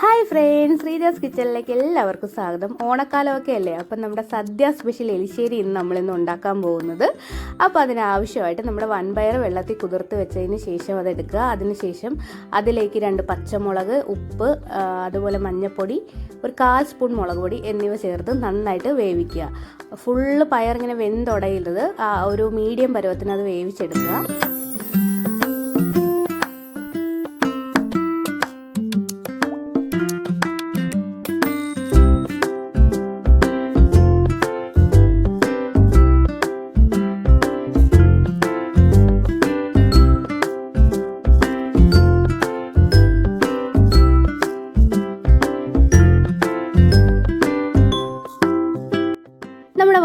Hi friends Sreeja's കിച്ചണിലേക്ക് എല്ലാവർക്കും സ്വാഗതം. ഓണക്കാലമൊക്കെ അല്ലേ? അപ്പം നമ്മുടെ സദ്യ സ്പെഷ്യൽ എലിശ്ശേരി ഇന്ന് നമ്മളിന്ന് ഉണ്ടാക്കാൻ പോകുന്നത്. അപ്പോൾ അതിനാവശ്യമായിട്ട് നമ്മുടെ വൻപയർ വെള്ളത്തിൽ കുതിർത്ത് വെച്ചതിന് ശേഷം അതെടുക്കുക അതിനുശേഷം അതിലേക്ക് രണ്ട് പച്ചമുളക് ഉപ്പ് അതുപോലെ മഞ്ഞൾപ്പൊടി ഒരു കാൽ സ്പൂൺ മുളക് പൊടി എന്നിവ ചേർത്ത് നന്നായിട്ട് വേവിക്കുക. ഫുള്ള് പയർ ഇങ്ങനെ വെന്തുടയരുത് ഒരു മീഡിയം പരുവത്തിന് അത് വേവിച്ചെടുക്കുക.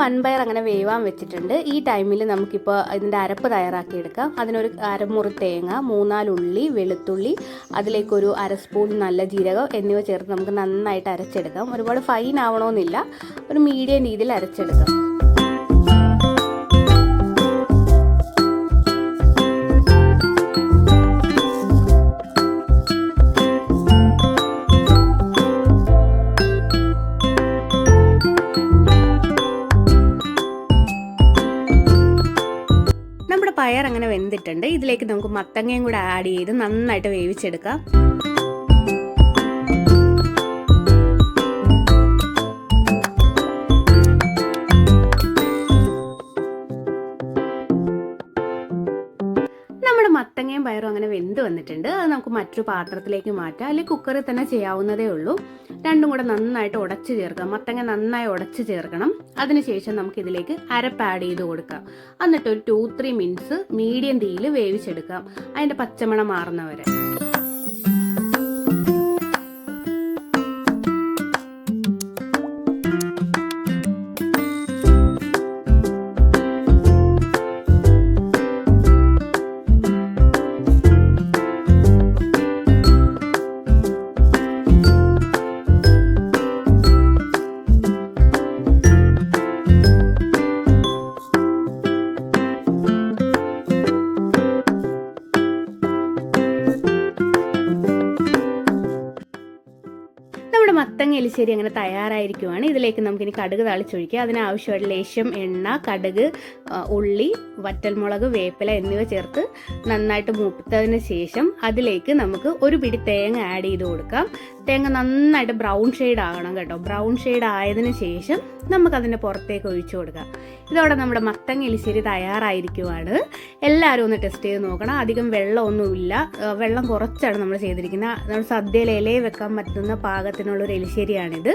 വൻപയർ അങ്ങനെ വേവാൻ വെച്ചിട്ടുണ്ട്. ഈ ടൈമിൽ നമുക്കിപ്പോൾ ഇതിന്റെ അരപ്പ് തയ്യാറാക്കിയെടുക്കാം. അതിനൊരു അരമുറി തേങ്ങ മൂന്നാലുള്ളി വെളുത്തുള്ളി അതിലേക്കൊരു അര സ്പൂൺ നല്ല ജീരകം എന്നിവ ചേർത്ത് നമുക്ക് നന്നായിട്ട് അരച്ചെടുക്കാം. ഒരുപാട് ഫൈൻ ആവണമെന്നില്ല. ഒരു മീഡിയം രീതിയിൽ അരച്ചെടുക്കാം. പയർ അങ്ങനെ വെന്തിട്ടുണ്ട്. ഇതിലേക്ക് നമുക്ക് മത്തങ്ങയും കൂടെ ആഡ് ചെയ്ത് നന്നായിട്ട് വേവിച്ചെടുക്കാം. മത്തങ്ങയും പയറും അങ്ങനെ വെന്ത് വന്നിട്ടുണ്ട്. അത് നമുക്ക് മറ്റൊരു പാത്രത്തിലേക്ക് മാറ്റാം. അല്ലെങ്കിൽ കുക്കറിൽ തന്നെ ചെയ്യാവുന്നതേ ഉള്ളൂ. രണ്ടും കൂടെ നന്നായിട്ട് ഉടച്ച് ചേർക്കാം. മത്തങ്ങ നന്നായി ഉടച്ച് ചേർക്കണം. അതിനുശേഷം നമുക്ക് ഇതിലേക്ക് അരപ്പ് ആഡ് ചെയ്ത് കൊടുക്കാം. എന്നിട്ട് ഒരു ടു ത്രീ മിനിറ്റ്സ് മീഡിയം തീയിൽ വേവിച്ചെടുക്കാം. അതിന്റെ പച്ചമണം മാറുന്നവരെ. നമ്മുടെ മത്തങ്ങ എലിശ്ശേരി അങ്ങനെ തയ്യാറായിരിക്കുവാണ്. ഇതിലേക്ക് നമുക്കിനി കടുക് തളിച്ചൊഴിക്കുക അതിനാവശ്യമായിട്ട് ലേശം എണ്ണ കടുക് ഉള്ളി വറ്റൽമുളക് വേപ്പില എന്നിവ ചേർത്ത് നന്നായിട്ട് മൂത്തതിന് ശേഷം അതിലേക്ക് നമുക്ക് ഒരു പിടി തേങ്ങ ആഡ് ചെയ്ത് കൊടുക്കാം. തേങ്ങ നന്നായിട്ട് ബ്രൗൺ ഷെയ്ഡ് ആകണം കേട്ടോ. ബ്രൗൺ ഷെയ്ഡ് ആയതിനു ശേഷം നമുക്കതിന്റെ പുറത്തേക്ക് ഒഴിച്ചു കൊടുക്കാം. ഇതോടെ നമ്മുടെ മത്തങ്ങ എലിശ്ശേരി തയ്യാറായിരിക്കുവാണ്. എല്ലാവരും ഒന്ന് ടെസ്റ്റ് ചെയ്ത് നോക്കണം. അധികം വെള്ളമൊന്നുമില്ല. വെള്ളം കുറച്ചാണ് നമ്മൾ ചെയ്തിരിക്കുന്നത്. നമ്മൾ സദ്യയിൽ ഇലയിൽ വെക്കാൻ പറ്റുന്ന പാകത്തിനുള്ള ഒരു എലിശ്ശേരിയാണിത്.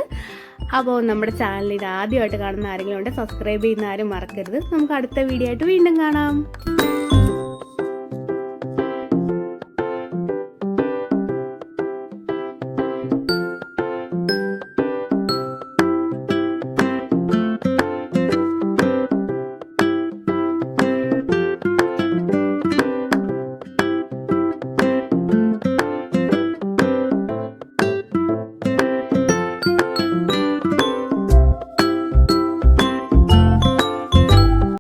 അപ്പോൾ നമ്മുടെ ചാനൽ ഇത് ആദ്യമായിട്ട് കാണുന്ന ആരെങ്കിലും ഉണ്ടെങ്കിൽ സബ്സ്ക്രൈബ് ചെയ്യുന്ന ആരും മറക്കരുത്. നമുക്ക് അടുത്ത വീഡിയോ ആയിട്ട് വീണ്ടും കാണാം.